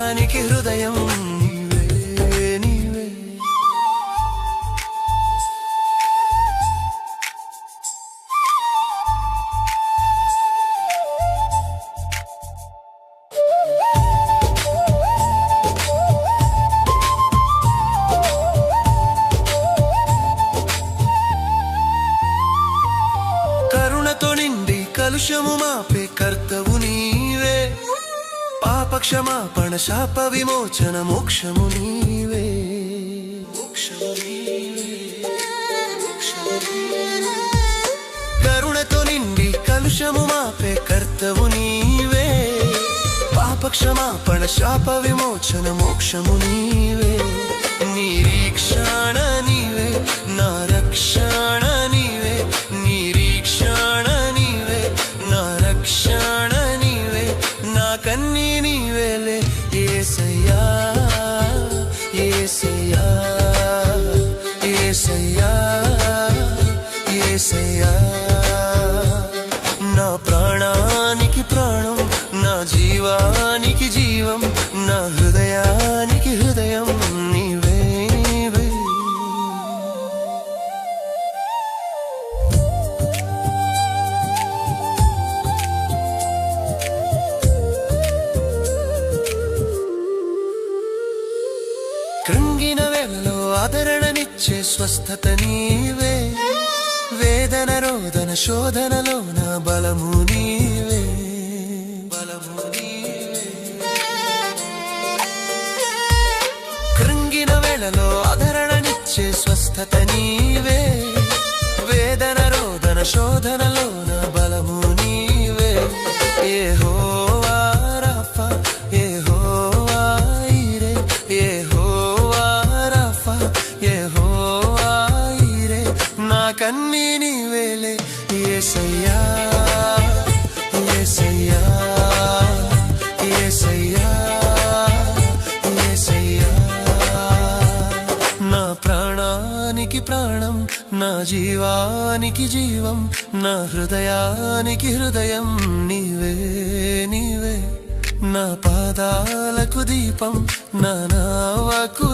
దానికి హృదయం కరుణతో నిండి కలుషము మాపే కర్తవు క్షమాపణ శాప విమోచన మోక్షము నీవే. కరుణతో నిండి కలుషము మాపే కర్తవు నీవే. పాప క్షమాపణ శాప విమోచన మోక్షము నీవే. నిరీక్షణ నీవే నా రక్షణ నీవే. నిరీక్షణ నీవే నా రక్షణ నీవే. నా కన్నీ నీవేలే ఏసయ్యా కృంగిన వేళలో ఆదరణనిచ్చే స్వస్థత నీవే. వేదన రోదన శోధనలో నా బలము నీవే. బలము కృంగిన వేళలో ఆదరణనిచ్చే స్వస్థత నీవే. వేదన రోదన శోధనలో నా బలము నీవే. యెహోవా రాఫా యెహోవా ఈరే నా కన్నీ నీవేలే యేసయ్యా యేసయ్యా యేసయ్యా యేసయ్యా నా ప్రాణానికి ప్రాణం నా జీవానికి జీవం నా హృదయానికి హృదయం నీవే నీవే. నా పాదాలకు దీపం నా నావకు